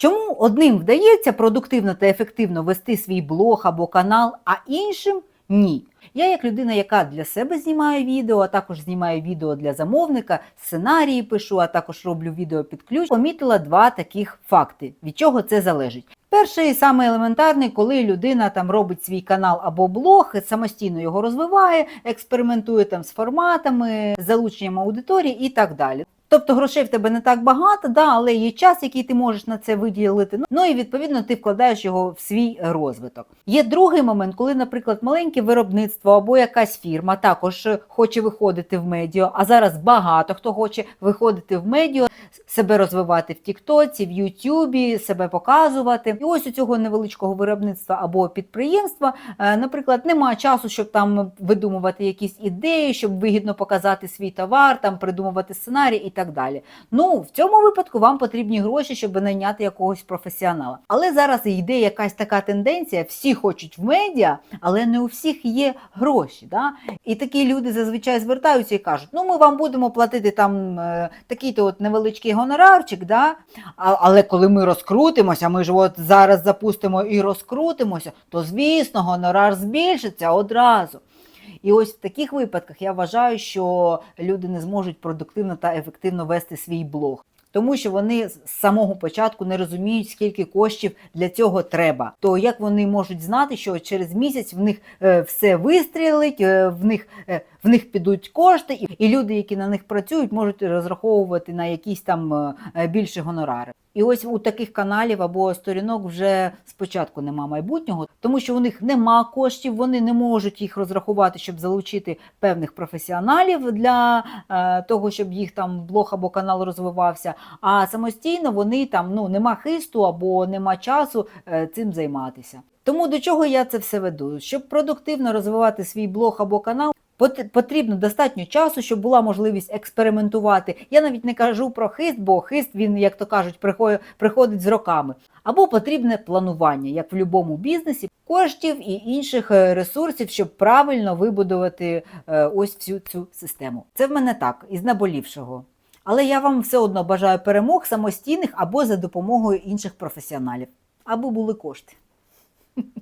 Чому одним вдається продуктивно та ефективно вести свій блог або канал, а іншим ні? Я, як людина, яка для себе знімає відео, а також знімаю відео для замовника, сценарії пишу, а також роблю відео під ключ, помітила два таких факти, від чого це залежить. Перший саме елементарний, коли людина там робить свій канал або блог, самостійно його розвиває, експериментує там з форматами, залученням аудиторії і так далі. Тобто грошей в тебе не так багато, да, але є час, який ти можеш на це виділити. Ну і відповідно ти вкладаєш його в свій розвиток. Є другий момент, коли, наприклад, маленьке виробництво або якась фірма також хоче виходити в медіа, а зараз багато хто хоче виходити в медіа, себе розвивати в Тіктоці, в Ютубі, себе показувати. І ось у цього невеличкого виробництва або підприємства, е, наприклад, немає часу, щоб там видумувати якісь ідеї, щоб вигідно показати свій товар, там придумувати сценарій і так далі. Ну, в цьому випадку вам потрібні гроші, щоб найняти якогось професіонала. Але зараз йде якась така тенденція: всі хочуть в медіа, але не у всіх є гроші. Да? І такі люди зазвичай звертаються і кажуть: ну ми вам будемо платити там е, такий-то от невеличкий гонорарчик, да? а, але коли ми розкрутимося, ми ж от зараз запустимо і розкрутимося, то звісно, гонорар збільшиться одразу. І ось в таких випадках я вважаю, що люди не зможуть продуктивно та ефективно вести свій блог. Тому що вони з самого початку не розуміють, скільки коштів для цього треба. То як вони можуть знати, що через місяць в них е, все вистрілить, е, в них е, в них підуть кошти, і, люди, які на них працюють, можуть розраховувати на якісь там більші гонорари. І ось у таких каналів або сторінок вже спочатку нема майбутнього, тому що у них нема коштів, вони не можуть їх розрахувати, щоб залучити певних професіоналів для е, того, щоб їх там блог або канал розвивався. А самостійно вони там ну нема хисту або нема часу е, цим займатися. Тому до чого я це все веду? Щоб продуктивно розвивати свій блог або канал. Пот- Потрібно достатньо часу, щоб була можливість експериментувати. Я навіть не кажу про хист, бо хист він, як то кажуть, приходить, приходить з роками. Або потрібне планування, як в будь-якому бізнесі, коштів і інших е, ресурсів, щоб правильно вибудувати е, ось всю цю систему. Це в мене так, із наболівшого. Але я вам все одно бажаю перемог самостійних або за допомогою інших професіоналів, аби були кошти.